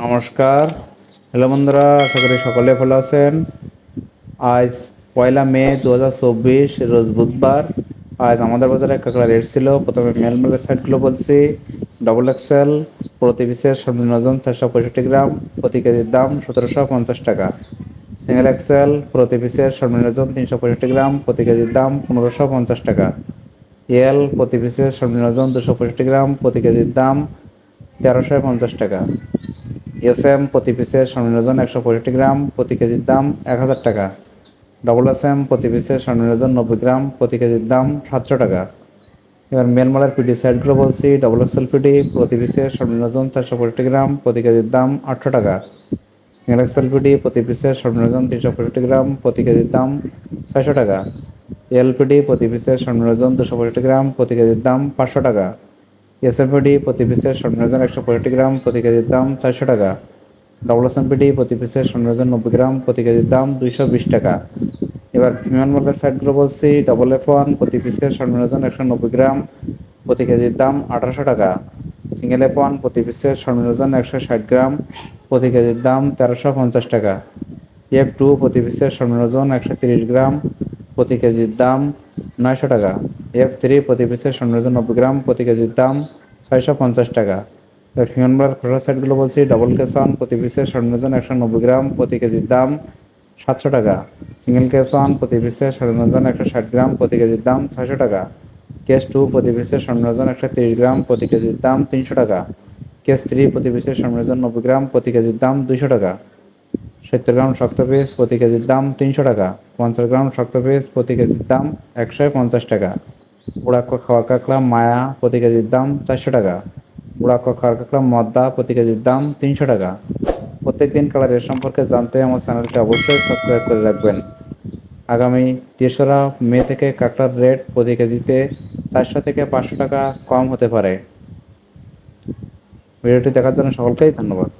নমস্কার। হ্যালো বন্ধুরা, আশা করি সকলে ভালো আছেন। আজ পয়লা মে দু হাজার চব্বিশ, রোজ বুধবার। আজ আমাদের বাজারে কাঁকড়া রেট ছিল। প্রথমে মেলমেলের সাইডগুলো বলছি। ডবল এক্সেল প্রতি পিসের সর্বনিম্ন ওজন চারশো পঁয়ষট্টি গ্রাম, প্রতি কেজির দাম সতেরোশো পঞ্চাশ টাকা। সিঙ্গেল এক্সেল প্রতি পিসের সর্বনিম্ন ওজন তিনশো পঁয়ষট্টি গ্রাম, প্রতি কেজির দাম পনেরোশো পঞ্চাশ টাকা। এল প্রতি পিসের সর্বনিম্ন ওজন দুশো পঁয়ষট্টি গ্রাম, প্রতি কেজির দাম তেরোশো পঞ্চাশ টাকা। এস এম প্রতি পিসের সর্বনিম্ন ওজন একশো পঁয়ষট্টি গ্রাম, প্রতি কেজির দাম এক হাজার টাকা। ডবল এস এম প্রতি পিসের সর্বনিম্ন ওজন নব্বই গ্রাম, প্রতি কেজির দাম সাতশো টাকা। এবার মেলমালার পিডি সাইডগুলো বলছি, ডবল এক্সেল পিডি, প্রতি পিসের সর্বনিম্ন ওজন চারশো পঁয়ষট্টি গ্রাম, প্রতি কেজির দাম আটশো টাকা। সিঙ্গেল এক্সেল পিডি, প্রতি পিসের সর্বনিম্ন ওজন তিনশো পঁয়ষট্টি গ্রাম, প্রতি কেজির দাম ছয়শো টাকা। এলপিডি প্রতি পিসের সর্বনিম্ন ওজন দুশো পঁয়ষট্টি গ্রাম, প্রতি কেজির দাম পাঁচশো টাকা। এসএমপিডি প্রতি পিসের ওজন একশো পঁয়ষট্টি গ্রাম প্রতি কেজির দাম চারশো টাকা। ডবল এসএমপিডি প্রতি পিসের ওজন নব্বই গ্রাম প্রতি কেজির দাম দুইশো বিশ টাকা। এবার ফিমেল মার্কেট সাইডগুলো বলছি ডবল এফ ওয়ান প্রতি পিসের ওজন একশো নব্বই গ্রাম প্রতি কেজির দাম আঠারোশো টাকা। সিঙ্গেল এফ ওয়ান প্রতি পিসের ওজন একশো ষাট গ্রাম প্রতি কেজির দাম তেরোশো পঞ্চাশ টাকা। এফ টু প্রতি পিসের ওজন একশো তিরিশ গ্রাম প্রতি কেজির দাম নয়শো টাকা। এফ থ্রি প্রতি পিসের ওজন নব্বই গ্রাম প্রতি কেজির দাম ছয়শো পঞ্চাশ টাকা। ফিমেল বার খোসা সাইডগুলো বলছি ডবল কেসন প্রতি পিসের ওজন একশো নব্বই গ্রাম প্রতি কেজির দাম সাতশো টাকা। সিঙ্গেল কেস ওয়ান প্রতি পিসের ওজন একশো ষাট গ্রাম প্রতি কেজির দাম ছয়শো টাকা। কেস টু প্রতি পিসের ওজন একশো তিরিশ গ্রাম প্রতি কেজির দাম তিনশো টাকা। কেস থ্রি প্রতি পিসের ওজন নব্বই গ্রাম প্রতি কেজির দাম দুইশো টাকা। সত্তর গ্রাম শক্ত পিস প্রতি কেজির দাম তিনশো টাকা। পঞ্চাশ গ্রাম শক্ত পিস প্রতি কেজির দাম একশো পঞ্চাশ টাকা। বুড়াক্ষ খাওয়ার কাঁকড়া মায়া প্রতি কেজির দাম চারশো টাকা। বুড়াক্ষ খাওয়ার কাঁকড়া মদ্দা প্রতি কেজির দাম তিনশো টাকা। প্রত্যেকদিন কালারের সম্পর্কে জানতে আমার চ্যানেলটি অবশ্যই সাবস্ক্রাইব করে রাখবেন। আগামী তেসরা মে থেকে কাঁকড়ার রেট প্রতি কেজিতে চারশো থেকে পাঁচশো টাকা কম হতে পারে। ভিডিওটি দেখার জন্য সকলকেই ধন্যবাদ।